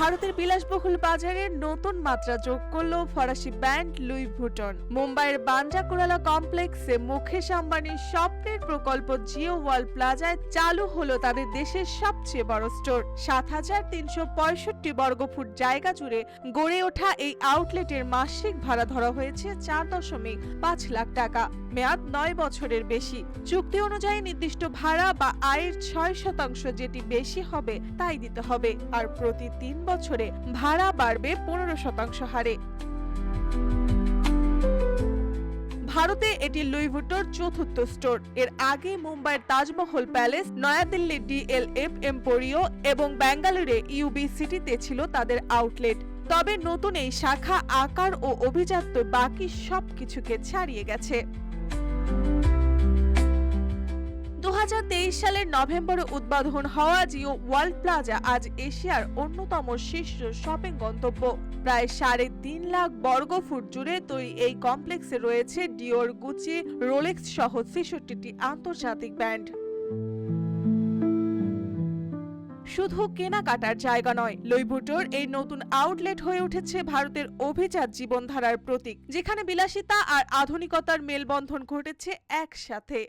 ভারতের বিলাসবহুল বাজারে নতুন মাত্রা যোগ করল ফরাসি ব্যান্ড লুই ভুটন। মুম্বাইয়ের বান্দ্রা কোরালা কমপ্লেক্সে মুকেশ আম্বানির স্বপ্নের প্রকল্প জিও ওয়ার্ল্ড প্লাজায় চালু হলো তাদের দেশের সবচেয়ে বড় স্টোর। সাত হাজার তিনশো পঁয়ষট্টি বর্গফুট জায়গা জুড়ে গড়ে ওঠা এই আউটলেটের মাসিক ভাড়া ধরা হয়েছে চার দশমিক পাঁচ লাখ টাকা। মেয়াদ নয় বছরের বেশি। চুক্তি অনুযায়ী নির্দিষ্ট ভাড়া বা আয়ের ছয় শতাংশ যেটি বেশি হবে, তাই দিতে হবে। আর প্রতি তিন বছরে ভাড়া বাড়বে পনেরো শতাংশ হারে। ভারতে এটি লুইভুটোর চতুর্থ স্টোর। এর আগে মুম্বাইয়ের তাজমহল প্যালেস নয়াদিল্লির ডিএলএফ, এম্পোরিও এবং ব্যাঙ্গালোরে ইউবি সিটিতে ছিল তাদের আউটলেট। তবে নতুন এই শাখা আকার ও অভিজাত্য বাকি সবকিছুকে ছাড়িয়ে গেছে। সালের নভেম্বরে উদ্বোধন হওয়া জিও ওয়ার্ল্ড প্লাজা আজ এশিয়ার অন্যতম শীর্ষ শপিং গন্তব্য। প্রায় সাড়ে তিন লাখ বর্গ ফুট জুড়ে তৈরি এই কমপ্লেক্সে রয়েছে ডিওর, গুচি, রোলেক্স সহ ছেষট্টিটি আন্তর্জাতিক ব্র্যান্ড। শুধু কেনাকাটার জায়গা নয় লইভুটোর এই নতুন আউটলেট হয়ে উঠেছে ভারতের অভিজাত জীবনধারার প্রতীক, যেখানে বিলাসিতা আর আধুনিকতার মেলবন্ধন ঘটেছে একসাথে।